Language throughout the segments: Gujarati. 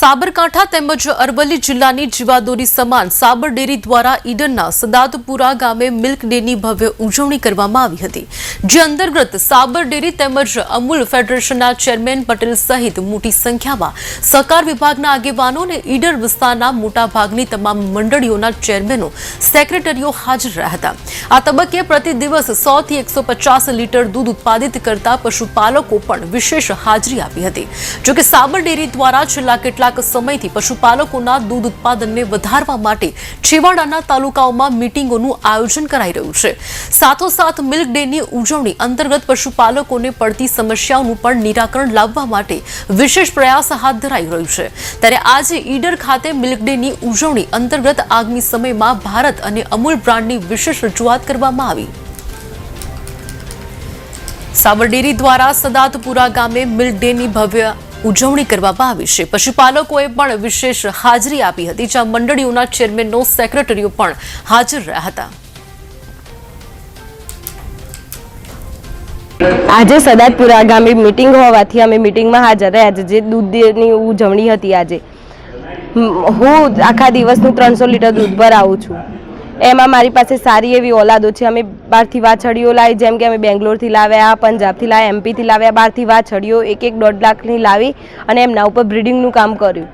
સાબરકાંઠા તેમજ અરવલ્લી જિલ્લાની જીવાદોરી સમાન સાબર ડેરી દ્વારા ઈડનના સદાતપુરા ગામે મિલ્ક ડેની ભવ્ય ઉજવણી કરવામાં આવી હતી, જે અંતર્ગત સાબર ડેરી તેમજ અમૂલ ફેડરેશનના ચેરમેન પટેલ સહિત મોટી સંખ્યામાં સહકાર વિભાગના આગેવાનો અને ઈડર વિસ્તારના મોટાભાગની તમામ મંડળીઓના ચેરમેનો, સેક્રેટરીઓ હાજર રહ્યા હતા. આ તબક્કે પ્રતિ દિવસ સો થી એકસો પચાસ લીટર દૂધ ઉત્પાદિત કરતા પશુપાલકો પણ વિશેષ હાજરી આપી હતી. જોકે સાબર ડેરી દ્વારા છેલ્લા કેટલાક સમયથી પશુપાલકોના દૂધ ઉત્પાદનને વધારવા માટે છેવાડાના તાલુકાઓમાં મિટિંગોનું આયોજન કરાઈ રહ્યું છે. સાથોસાથ મિલ્ક ડેની ઉજવણી અંતર્ગત પશુપાલકોને પડતી સમસ્યાઓનું પણ નિરાકરણ લાવવા માટે વિશેષ પ્રયાસ હાથ ધરાઈ રહ્યું છે. ત્યારે આજે ઈડર ખાતે મિલ્ક ડેની ઉજવણી અંતર્ગત આગામી સમયમાં ભારત અને અમૂલ બ્રાન્ડની વિશેષ રજૂઆત કરવામાં આવી. સાબરડેરી દ્વારા સદાતપુરા ગામે મિલ્ક ડેની ભવ્ય ઉજવણી કરવામાં આવી છે. પશુપાલકોએ પણ વિશેષ હાજરી આપી હતી, જ્યાં મંડળીઓના ચેરમેનનો સેક્રેટરીઓ પણ હાજર રહ્યા હતા. આજે સદાતપુરા ગામે મિટિંગ હોવાથી અમે મિટિંગમાં હાજર રહ્યા છે જે દૂધની ઉજવણી હતી આજે. હું આખા દિવસનું ત્રણસો લીટર દૂધ ભરાવું છું. એમાં મારી પાસે સારી એવી ઓલાદો છે. અમે બહારથી વાછડીઓ લાવી, જેમ કે અમે બેંગ્લોરથી લાવ્યા, પંજાબથી લાવ્યા, એમપીથી લાવ્યા, બહારથી વાછડીઓ એક એક દોઢ લાખની લાવી અને એમના ઉપર બ્રિડિંગનું કામ કર્યું.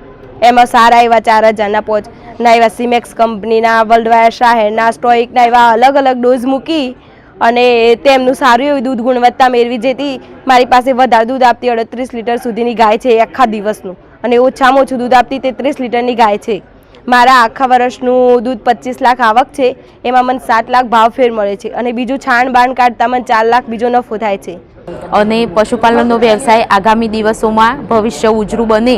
એમાં સારા એવા ચાર હજારના પોચ ના એવા સિમેક્સ કંપનીના વર્લ્ડવાયર શાહેરના સ્ટોઇકના એવા અલગ અલગ ડોઝ મૂકી અને તેમનું સારું એવું દૂધ ગુણવત્તા મેળવી, જેથી મારી પાસે વધારે દૂધ આપતી અડત્રીસ લીટર સુધીની ગાય છે આખા દિવસનું. અને ઓછામાં ઓછું દૂધ આપતી તેત્રીસ લીટરની ગાય છે. મારા આખા વર્ષનું દૂધ પચીસ લાખ આવક છે, એમાં મને સાત લાખ ભાવ ફેર મળે છે અને બીજું છાણ બાણ કાઢતા મને ચાર લાખ બીજો નફો થાય છે. અને પશુપાલનનો વ્યવસાય આગામી દિવસોમાં ભવિષ્ય ઉજળું બને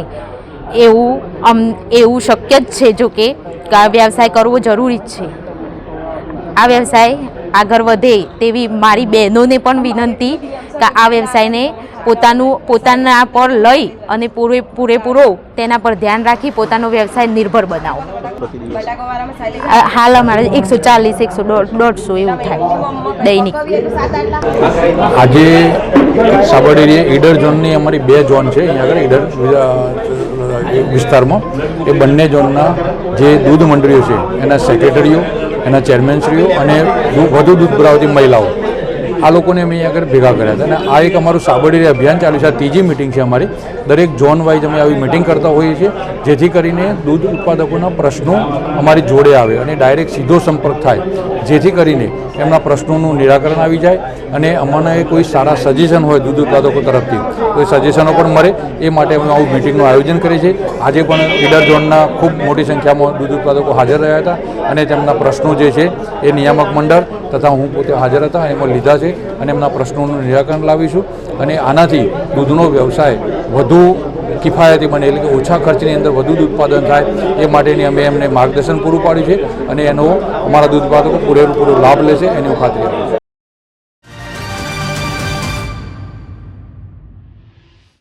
એવું અમ, એવું શક્ય જ છે, જો કે વ્યવસાય કરવો જરૂરી જ છે. આ વ્યવસાય આગળ વધે તેવી મારી બહેનોને પણ વિનંતી કે આ વ્યવસાયને પોતાનું પોતાના પર લઈ અને પૂરે પૂરેપૂરો તેના પર ધ્યાન રાખી પોતાનો વ્યવસાય નિર્ભર બનાવો. હાલ અમારે એકસો ચાલીસ, એકસો દોઢસો એવું થાય દૈનિક. આજે સાબરડેરી ઈડર ઝોનની અમારી બે ઝોન છે, અહીંયા આગળ ઈડર વિસ્તારમાં. એ બંને ઝોનના જે દૂધ મંડળીઓ છે, એના સેક્રેટરીઓ, એના ચેરમેનશ્રીઓ અને વધુ દૂધ પુરાવતી મહિલાઓ. આ લોકોને અમે અહીંયા આગળ ભેગા કર્યા હતા. અને આ એક અમારું સાબરડેરી અભિયાન ચાલુ છે. આ ત્રીજી મિટિંગ છે અમારી. દરેક ઝોન વાઇઝ અમે આવી મિટિંગ કરતા હોઈએ છીએ, જેથી કરીને દૂધ ઉત્પાદકોના પ્રશ્નો અમારી જોડે આવે અને ડાયરેક્ટ સીધો સંપર્ક થાય. જેથી કરીને એમના પ્રશ્નોનું નિરાકરણ આવી જાય અને અમને કોઈ સારા સજેશન હોય દૂધ ઉત્પાદકો તરફથી તો એ સજેશનો પણ મળે, એ માટે અમે આવું મિટિંગનું આયોજન કરીએ છીએ. આજે પણ ઇડર ઝોનના ખૂબ મોટી સંખ્યામાં દૂધ ઉત્પાદકો હાજર રહ્યા હતા અને તેમના પ્રશ્નો જે છે એ નિયામક મંડળ તથા હું પોતે હાજર હતા એમાં લીધા છે. અને એમના પ્રશ્નોનું નિરાકરણ લાવીશું. અને આનાથી દૂધનો વ્યવસાય વધુ કિફાયતી બને, એટલે કે ઓછા ખર્ચની અંદર વધુ દૂધ ઉત્પાદન થાય, એ માટેની અમે એમને માર્ગદર્શન પૂરું પાડ્યું છે. અને એનો અમારા દૂધ ઉત્પાદકો પૂરેપૂરો લાભ લેશે એની હું ખાતરી આપું છું.